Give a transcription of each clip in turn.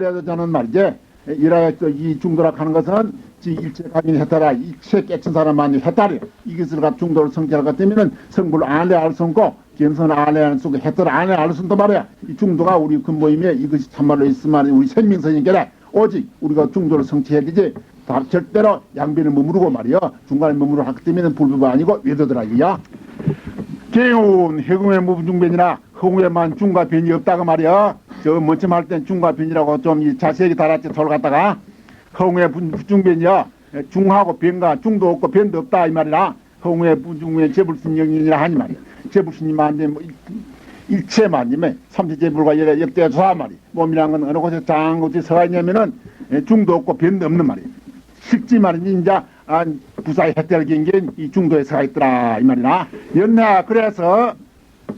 그래도 저는 말이지. 이라 이 중도라 하는 것은 지 일체 가진 해탈아 일체 깨친 사람만이 해탈이 이것을 갖 중도를 성취할 것 때문에는 성불 안에 알수 없고 견선 안에 알수 없고 해탈 안에 알수 없단 말이야. 이 중도가 우리 근모임에 이것이 참말로 있으면 우리 생명선이니까 오직 우리가 중도를 성취해야 되지. 다 절대로 양변을 머무르고 말이야 중간에 머무르 하기 때문에 불법이 아니고 외도더라 이야. 개운 해궁의 무중변이나 허궁에만 중과 변이 없다고 말이야. 저 먼저 말땐 중과 변이라고 좀이 자세히 달았지 돌 갖다가 허궁의 부중변이야. 중하고 변과 중도 없고 변도 없다 이 말이라. 허궁의 부중변 재불신 영인이라 하니 말이야. 재불신님한테 뭐 일- 일체만님의 삼세제불과 역대 조사 말이 몸이란 건 어느 곳에 장 곳에 서가 있냐면은 예, 중도 없고 변도 없는 말이야. 실지 말이니 이제 아, 부사의 혜택을 긴게 이 중도에 서가 있더라 이 말이나 연내 그래서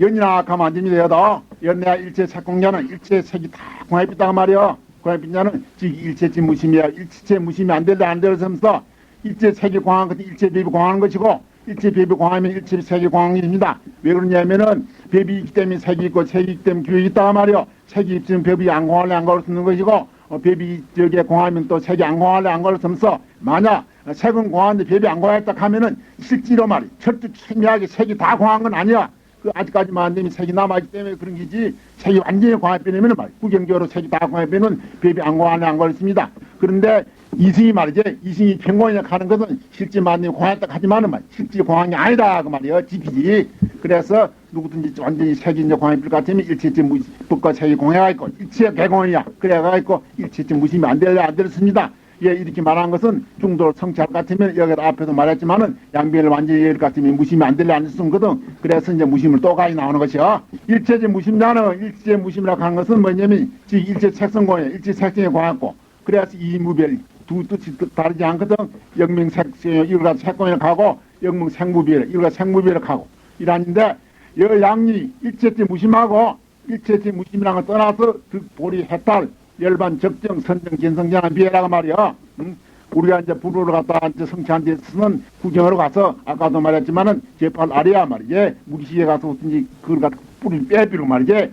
연이나 가면 안 됩니다. 여도 연내 일체 착공자는 일체 색이 다 공합있다고 말이요 공합있냐는 즉 일체지 무심이야. 일체 무심이 안 될래 안 될래 하면서 일체 색이 공한 것이 일체 배비 공하는 것이고 일체 배비 공하면 일체 색이 공한 것입니다. 왜 그러냐면은 배비 있기 때문에 색이 있고 색이 있기 때문에 교육이 있다고 말이요 색이 있으면 배비 안 공할래 안 걸을 수 있는 것이고 어, 배비 저기에 공하면 또 색이 안 공할래 안 걸을 수 없어 만약 색은 공하는데 배비 안 공했다 하면은 실제로 말이 철두 철미하게 색이 다 공한 건 아니야 그 아직까지만 안 되면 색이 남아있기 때문에 그런 기지 색이 완전히 공합되면 말 구경적으로 색이 다 공합되면 배비 안 공하네 안 걸습니다. 그런데 이승이 말이지 이승이 평공이라 하는 것은 실제 만님 공했다 하지만은 말 실제 게 아니다 그 말이에요 지피지 그래서 누구든지 완전히 색이 이제 공합일 것 같으면 일체적 무법과 색이 공해가 있고 일체 개공이야 그래가 있고 일체적 무심이 안 될래 안 되겠습니다. 예, 이렇게 말한 것은 중도를 것 같으면 여기 앞에도 말했지만은 양변을 완전히 열것 같으면 무심이 안 될래 안 됐거든. 그래서 이제 무심을 또 가지 나오는 것이요. 일체제 무심자는 일체 무심이라고 하는 것은 뭐냐면 즉 일체 색성공에 일체 색성에 관했고 그래서 이무별 두 뜻이 뜻 다르지 않거든. 영명 색성 이거가 색공에 가고 영명 생무별 이거가 생무별에 가고 이라는데 여 양이 일체제 무심하고 일체제 무심이라는 걸 떠나서 그 보리 해탈 열반 적정 선정 견성자는 비해라고 말이야. 응? 우리가 이제 부로를 갔다 이제 성취한 데서는 구경하러 가서 아까도 말했지만은 제팔 아래야 말이지 무기시에 가서 어떤지 그걸 갖다 뿌리 빼비로 말이지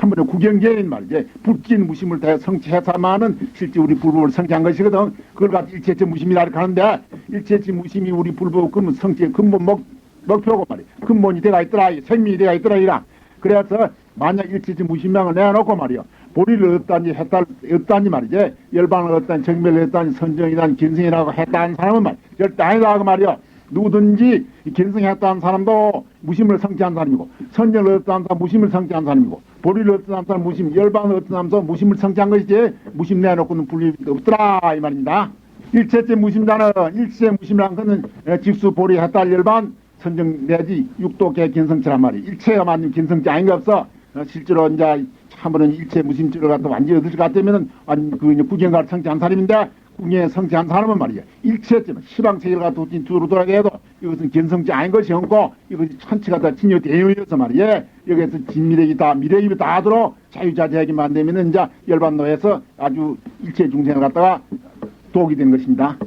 한번에 구경계인 말이지 불긴 무심을 다 성취해서만은 실제 우리 불법을 성취한 것이거든. 그걸 갖다 일체적 무심이라 하는데 일체적 무심이 우리 불법 근본 성취의 근본 목 목표고 말이야. 근본이 돼가 있더라. 생명이 돼가 있더라 이라. 그래서 만약 일체적 무심량을 내놓고 말이야. 보리를 얻다니 했다 얻다니 말이지. 열반을 얻다니 정멸을 얻다니 선정이다니 긴성이라고 했다는 사람은 말 절대 아니다 그 말이야 누구든지 이 긴성했다는 사람도 무심을 성취한 사람이고 선정을 얻다는 사람 무심을 성취한 사람이고 보리를 얻다는 사람 무심 열반을 얻다는 사람도 무심을 성취한 것이지 무심 내놓고는 불리 없더라 이 말입니다. 일체째 무심자는 일체 무심이라는 것은 에, 직수 보리 해탈 열반 선정 내지 육도계 긴성치란 말이. 일체가 맞는 긴성치 아닌 게 없어. 어, 실제로 이제 한번은 일체 무심죄를 갖다 완전히 얻을 것 같으면은 아니 그 이제 구경가를 성취한 사람인데 구경에 성취한 사람은 말이야 일체지만 시방세계를 갖다 어진 두루 돌아게 해도 이것은 견성죄 아닌 것이 없고 이것이 천치가 다 진여 대용이어서 말이야 여기에서 진미래기 다 미래입이 다 하도록 자유자재하기만 되면은 이제 열반노에서 아주 일체 중생을 갖다가 독이 된 것입니다.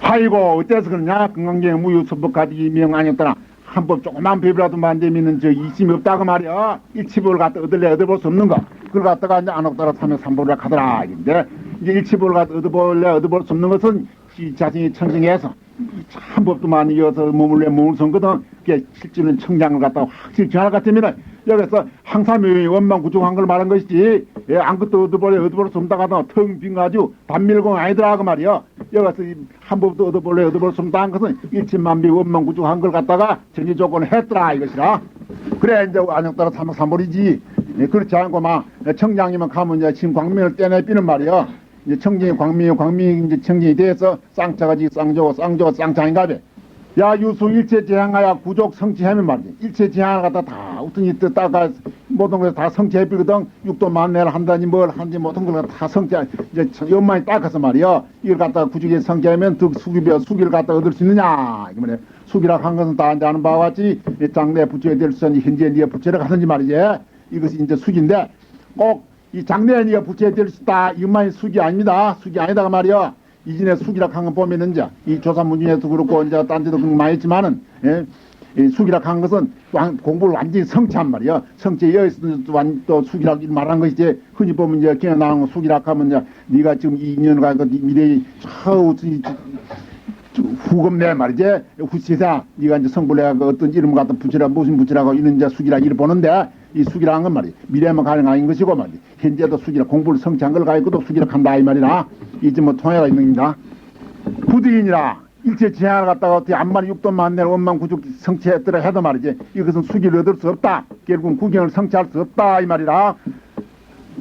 아이고 어째서 그러냐? 건강경 무유 선법 가지기 명 아니었더나 한법 조그만 법이라도 만들면은 저 이심이 없다고 말이야. 일치법을 갖다 얻을래 얻어볼 수 없는 거. 그걸 갖다가 이제 안 얻다가 타면 삼보를 하더라 근데. 이제 일치법을 갖다 얻어볼래 얻어볼 수 없는 것은 지 자신이 청정해서 참 법도 많이 이어서 몸을 내 몸을 선거든 그게 실제는 청장을 갖다가 확실히 것 같으면은 여기서 항사묘의 원망 구족한 걸 말한 것이지 예, 아무것도 얻어볼래 얻어볼 수 없다 가다 텅빈 가지고 단밀공 아니더라 그 말이야 여기서 이한 법도 얻어볼래 얻어볼 수 없다 한 것은 일천만비 원망 구족한 걸 갖다가 전제 조건을 했더라 이것이라. 그래 이제 안녕 따라 삼삼벌이지. 예, 그렇지 않고 막 청장이면 가면 이제 지금 광명을 떼내비는 말이야 이제 청정이 광명이 광명이 이제 청정이 돼서 쌍차가지 쌍조고 쌍조가 쌍창인가 봐. 야 유수 일체 제한하야 구족 성취하면 말이지 일체 제한을 갖다 다 어떤 뜻다가 모든 걸 다 성취해비거든. 육도 만내를 한다니 뭘 하는지 모든 걸 다 성취 이제 연만이 닦아서 말이야. 이걸 갖다 구족에 성취하면 득 수기비어 수기를 갖다 얻을 수 있느냐? 이거 말이야. 수기라고 한 것은 다 이제 아는 바와 같이 이 장래 부처에 될 수는 현재 니가 부처를 가든지 말이지. 이것이 이제 수기인데 꼭 이 장래에 니가 부처에 될수 있다. 이것만이 수기 아닙니다. 수기 아니다가 말이야. 이진의 수기락 한건 보면은 이제 이 조사문중에도 그렇고 이제 딴 데도 그런 거 많이 있지만은 예? 이 수기락 한 것은 완- 공부를 완전히 성취한 말이야. 성취 여기서 완또 수기락 말한 것이지 흔히 보면 이제 기어 나온 거 수기락 하면 이제 네가 지금 2년 가그 미래의 저 후금 내 말이지. 후시사. 네가 이제 성불내가 그 어떤 이름 같은 붙이라 무슨 붙이라고 이런 이제 수기라 이를 보는데 이 수기라는 건 말이 미래만 가능한 것이고 말이 현재도 수기라 공부를 성취한 걸 가지고도 수기라 한다 이 말이라 이제 뭐 통해가 있는 겁니다. 부득이니라 일체 지향을 갖다가 어떻게 암만 육돈 만내를 원만 구죽 성취했더라 해도 말이지 이것은 수기를 얻을 수 없다. 결국은 구경을 성취할 수 없다 이 말이라.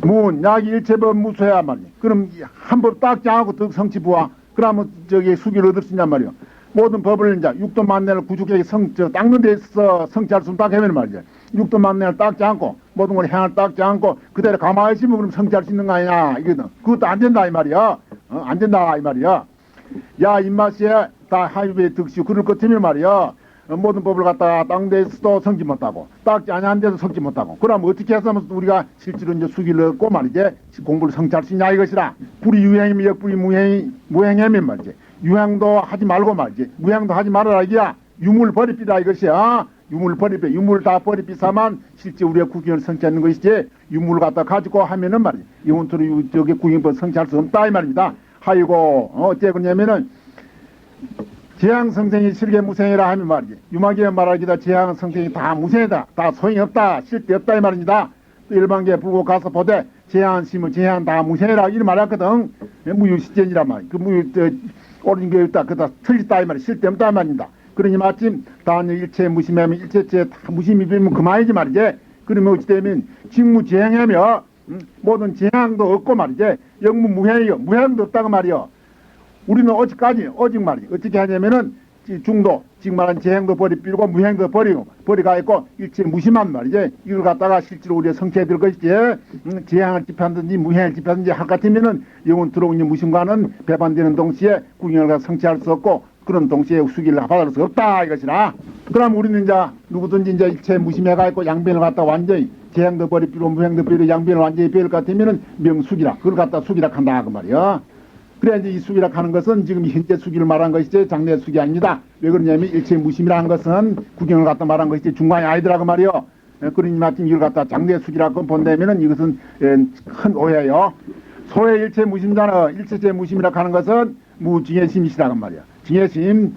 문 약이 일체법 무소야 말이야. 그럼 한법딱 정하고 더 성취 부하. 그러면 저기 수기를 얻을 수 있냔 말이야. 모든 법을 이제 육도 만내를 구축하게 성, 저, 닦는 데 있어 수 없다 하면 말이야. 육도 만내를 닦지 않고 모든 걸 향을 닦지 않고 그대로 가만히 있으면 그럼 성취할 수 있는 거 아니냐. 이거든. 그것도 안 된다 이 말이야. 어? 안 된다 이 말이야. 야 입맛에 다 하입에 득시 그럴 것 같으면 말이야. 어, 모든 법을 갖다가 있어도 성취 못하고 닦지 아니한 데도 성취 못하고 그럼 어떻게 해서 우리가 실제로 이제 수기를 얻고 말이지 공부를 성취할 수 있냐 이것이라 불이 유행이면 역불이 무행이 무행이면 말이지 유행도 하지 말고 말이지 무행도 하지 말아라 이게야 유물 버리비다 이것이야 유물 버리비 유물 다 버리비사만 실제 우리가 구경을 성취하는 것이지 유물을 갖다 가지고 하면은 말이지 영혼토로 저기 구경을 성취할 수 없다 이 말입니다 하이고 어, 어째 그러냐면은 재앙 성생이 실계 무생이라 하면 말이지. 유마기에 말하기다 재앙 성생이 다 무생이다. 다 소용이 없다. 실데 없다 이 말입니다. 또 일반계 불고 가서 보되 재앙 심은 재앙 다 무생이라 이런 말했거든. 무유시전이라 말. 그 무유 저 옳은 게 없다. 그다 틀렸다 이 말이 실데 없다 이 말입니다. 그러니 마침 단일 일체 무심하면 일체체 다 무심이 빌면 그만이지 말이지. 그러면 어찌되면 직무재앙하며 음, 모든 재앙도 없고 말이지. 영무 무해요. 무해도 없다고 말이요. 우리는 어찌까지 오직 말이 어떻게 하냐면은 이 중도 지금 말한 재행도 버리 빌고 무행도 버리고 버리가 있고 일체 무심한 말이지 이걸 갖다가 실제로 우리가 성취해 될 것이지. 음, 재행을 집하든지 무행을 집하든지 할 같으면은 영혼 들어오는 무심과는 배반되는 동시에 구경을 성취할 수 없고 그런 동시에 수기를 받을 수 없다 이것이라. 그럼 우리는 이제 누구든지 이제 일체 무심해가 있고 양변을 갖다 완전히 재행도 버리 빌고 무행도 버리 양변을 완전히 빌 같으면은 명수기라 그걸 갖다 수기라 한다 그 말이야 그래 이제 이 수기라 하는 것은 지금 현재 수기를 말한 것이지 장래 수기 아닙니다. 왜 그러냐면 일체 무심이라는 것은 구경을 갖다 말한 것이지 중간이 아니더라고 말이요. 예, 그러니 마침 이걸 갖다 장래 수기라고 본다면은 이것은 예, 큰 오해요. 소의 일체 무심자는 일체체 무심이라 하는 것은 무징해심이시라고 말이야. 징해심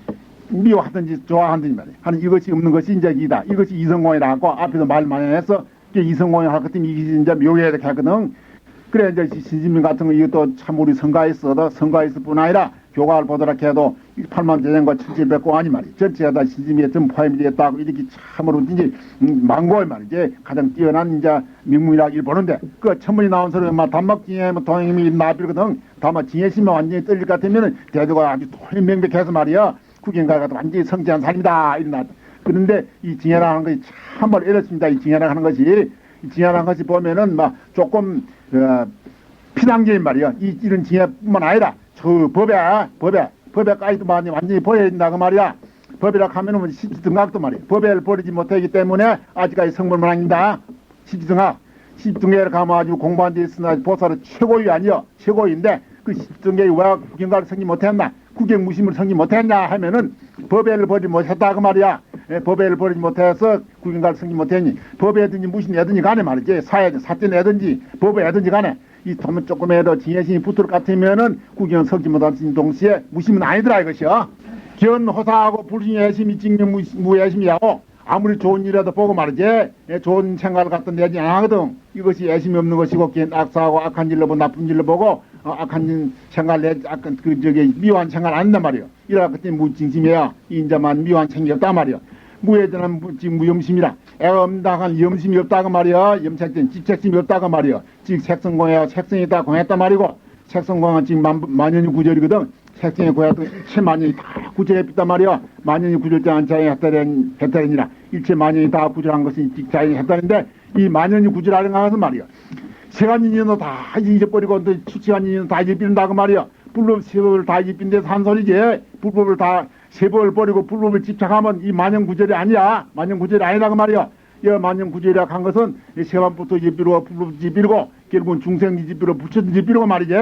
미워하든지 좋아하든지 말이야. 하는 이것이 없는 것이 이제 이다. 이것이 이성공이라 하고 앞에서 말 많이. 이게 이성공이 할 것 때문에 이게 이제 묘해야 되 하거든. 그래 이제 신진민 같은 거 이것도 참 우리 선가했어도 선가했을 뿐 아니라 교과를 보더라 해도 8만 재정과 7,700고 아니 말이 전체에다 신진미에 좀 포함이 되었다고 이렇게 참으로 이제 음, 망고의 말이지 가장 뛰어난 이제 명문이라 일 보는데 그 천문이 나온 소리 막 단막징에 뭐 동행이 나비거든 다만 징해심이 완전히 떨릴 것 같으면은 대도가 아주 통명백해서 말이야 구경가가 완전히 성취한 사람이다. 이런 그런데 이 징해라는 것이 참말 어렵습니다. 이 징해라 하는 것이 이 징해라는 것이 보면은 막 조금 어, 피당계인 말이야. 이, 이런 징해뿐만 아니라 저 법에 법에 법에까지도 많이 완전히 버려야 된다고 말이야. 법이라 하면은 뭐 시지등학도 말이야. 법에를 버리지 못하기 때문에 아직까지 성불만 아닙니다. 시지등학. 시지등학을 가면 공부한 데 있으나 보살은 최고위 아니여. 최고위인데 그 시지등학이 왜 구경가를 성기 못했나? 구경 무심을 성기 못했냐 하면은 법에를 버리지 못했다 그 말이야. 예, 법에를 버리지 못해서 구경가를 성기 못했니? 법에든지 무슨 애든지 간에 말이지. 사회 사전 애든지 법에 애든지 간에 이 도면 조금이라도 징해심이 붙을 것 같으면은 구경 성기 못하는 동시에 무심은 아니더라 이것이요. 견 호사하고 불신예심이 찍는 무- 무예심이하고 아무리 좋은 일이라도 보고 말이지 예, 좋은 생각을 갖다 내지 않거든 이것이 예심이 없는 것이고 걔 악사하고 악한 일로 보고 나쁜 일로 보고 어, 악한 생각을 내 악한 그 저기 미워한 생각을 안 한단 말이요 이라 그때 무징심이야 인자만 미워한 생각이 없단 말이요 무에 대한 무, 지금 무염심이라 없다간 염심이 없다고 말이야 염색된 직책심이 없다고 말이야 즉 색성공해야 색성이 있다 공했단 말이고 색성공은 지금 만, 만연이 구절이거든. 색성의 고야도 일체 만연이 다 구절해 pis단 말이야 만연이 구절자 한자에 했다는 했다니라. 일체 만연이 다 구절한 것이 직자에 했다는데 이 만연이 구절하는 것은 말이야 세간 인연도 다 잊어버리고 또 수치간 인연도 다 잊어버린다고 말이야 불법 세법을 다 잊어버린데 산 소리지. 불법을 다 세법을 버리고 불법을 집착하면 이 만연구절이 아니야. 만연구절이 아니라고 말이야. 이 만연구절이라 한 것은 이 세반부터 잊어버리고 불법 잊어버리고 결국은 중생 잊어버리고 부처 잊어버리고 말이지.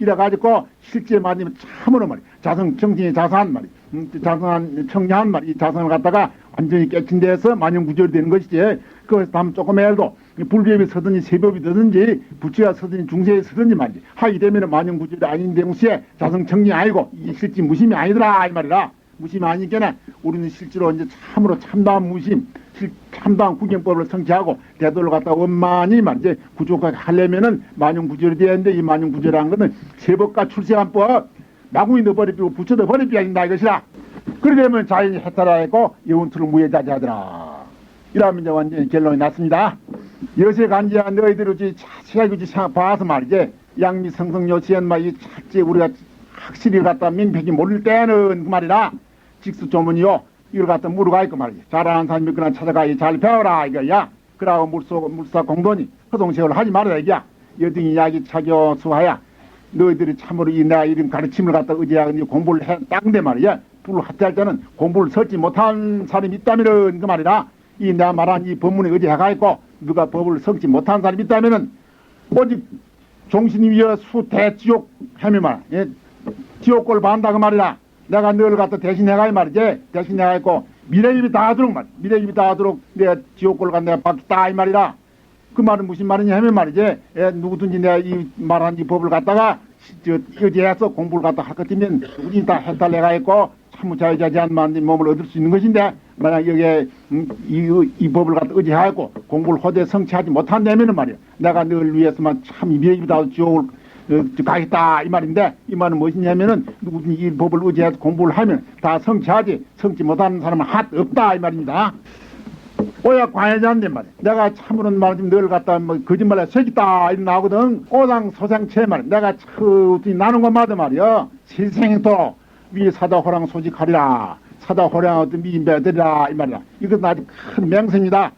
이래가지고 실제 말이면 참으로 말이 자성 정신의 자산 말이 음, 자성한 청량한 말이 이 자성을 갖다가 완전히 깨친 데서 만용구절이 되는 것이지. 그것을 다음 조금이라도 불법이 서든지 세법이 되든지 부처가 서든지 중세에 서든지 말이지. 하게 되면 만용구절이 아닌 데무시에 자성 청량이 아니고 이게 실제 무심이 아니더라 이 말이라 무심이 아니니까 우리는 실제로 이제 참으로 참다한 무심 실- 참다한 구경법을 성취하고 대도를 갖다 원만히 말이지 구조까지 하려면은 돼야 되는데 이 만용구절이라는 거는 세법과 출세한법 마구이 넣어버리고 붙여도 버리지 아닌다 이것이라. 그러게 되면 자연이 해탈하고 영혼투를 무예자지하더라. 이러면 이제 완전히 결론이 났습니다. 여세 간지야 너희들이 자세하게 봐서 말이지. 양미성성요치한 말이 착지 우리가 확실히 갖다 민폐기 모를 때는 그 말이라 직수 조문이요. 이걸 갖다 물어가 있고 말이지. 잘하는 사람이 그나 찾아가 잘 배워라 이거야. 그러고 물소 물사 공돈이 허동세월 하지 말아라 이거야. 여등이 이야기 차교 수하야. 너희들이 참으로 이 내가 이런 가르침을 갖다 의지하고 공부를 해 땅대 말이야. 불을 하트할 때는 공부를 설지 못한 사람이 있다면은 그 말이라 이 내가 말한 이 법문에 의지해가 있고 누가 법을 성지 못한 사람이 있다면은 오직 종신이 위여 수대지옥 해미만 예, 지옥골 반다 그 말이라 내가 너를 갖다 대신해가 이 말이지. 대신해가 있고 미래 입이 다 하도록 말 미래 입이 다 하도록 내가 지옥골 간 내가 받겠다 이 말이라. 그 말은 무슨 말이냐 하면 말이지. 예, 누구든지 내가 이 말한 이 법을 갖다가 시- 저 의지해서 공부를 갖다 할것 같으면 우리 다 해달래가 있고 참무자유자재한 몸을 얻을 수 있는 것인데 만약 여기에 음, 이, 이 법을 갖다 의지하고 공부를 허대 성취하지 못한다면은 말이야. 내가 늘 위해서만 참 미래입니다 지옥을 어, 가겠다 이 말인데 이 말은 무엇이냐면은 이 법을 의지해서 공부를 하면 다 성취하지 성취 못하는 사람은 핫 없다 이 말입니다. 오야 관여자인데 말이야. 내가 참으로 말좀 늘 갖다 뭐 거짓말에 새끼다 이런 나오거든. 오당 소생체 말이야. 내가 그 나눈 것마다 말이야. 세생토 위 사다 호랑 소직하리라. 사다 호랑 어떤 미인배들이라 이 말이야. 이것은 아주 큰 맹세입니다.